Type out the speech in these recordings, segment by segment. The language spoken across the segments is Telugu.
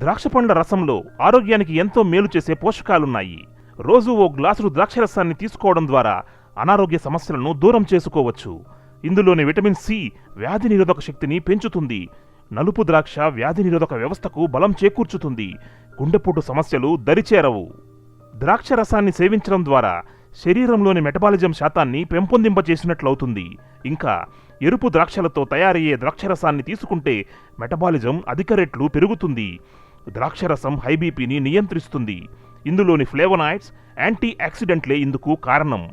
ద్రాక్ష పండ్ల రసంలో ఆరోగ్యానికి ఎంతో మేలు చేసే పోషకాలున్నాయి. రోజు ఓ గ్లాసుడు ద్రాక్ష రసాన్ని తీసుకోవడం ద్వారా అనారోగ్య సమస్యలను దూరం చేసుకోవచ్చు. ఇందులోని విటమిన్ సి వ్యాధి నిరోధక శక్తిని పెంచుతుంది. నలుపు ద్రాక్ష వ్యాధి నిరోధక వ్యవస్థకు బలం చేకూర్చుతుంది. గుండెపోటు సమస్యలు దరిచేరవు. ద్రాక్ష రసాన్ని సేవించడం ద్వారా శరీరంలోని మెటబాలిజం శాతాన్ని పెంపొందింపచేసినట్లవుతుంది. ఇంకా ఎరుపు ద్రాక్షలతో తయారయ్యే ద్రాక్షరసాన్ని తీసుకుంటే మెటబాలిజం అధిక రెట్లు పెరుగుతుంది. ద్రాక్షరసం హైబీపీని నియంత్రిస్తుంది. ఇందులోని ఫ్లేవనాయిడ్స్ యాంటీ ఆక్సిడెంట్లే ఇందుకు కారణం.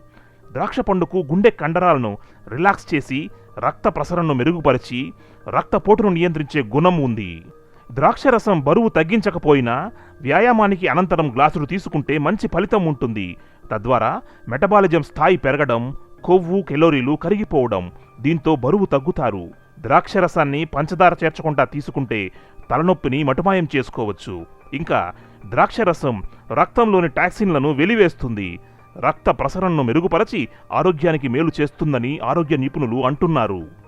ద్రాక్ష పండుకు గుండె కండరాలను రిలాక్స్ చేసి రక్త ప్రసరణను మెరుగుపరిచి రక్తపోటును నియంత్రించే గుణం ఉంది. ద్రాక్షరసం బరువు తగ్గించకపోయినా వ్యాయామానికి అనంతరం గ్లాసులు తీసుకుంటే మంచి ఫలితం ఉంటుంది. తద్వారా మెటబాలిజం స్థాయి పెరగడం కొవ్వు కెలోరీలు కరిగిపోవడం దీంతో బరువు తగ్గుతారు. ద్రాక్షరసాన్ని పంచదార చేర్చకుండా తీసుకుంటే తలనొప్పిని మటుమాయం చేసుకోవచ్చు. ఇంకా ద్రాక్షరసం రక్తంలోని టాక్సిన్లను వెలివేస్తుంది. రక్త ప్రసరణను మెరుగుపరచి ఆరోగ్యానికి మేలు చేస్తుందని ఆరోగ్య నిపుణులు అంటున్నారు.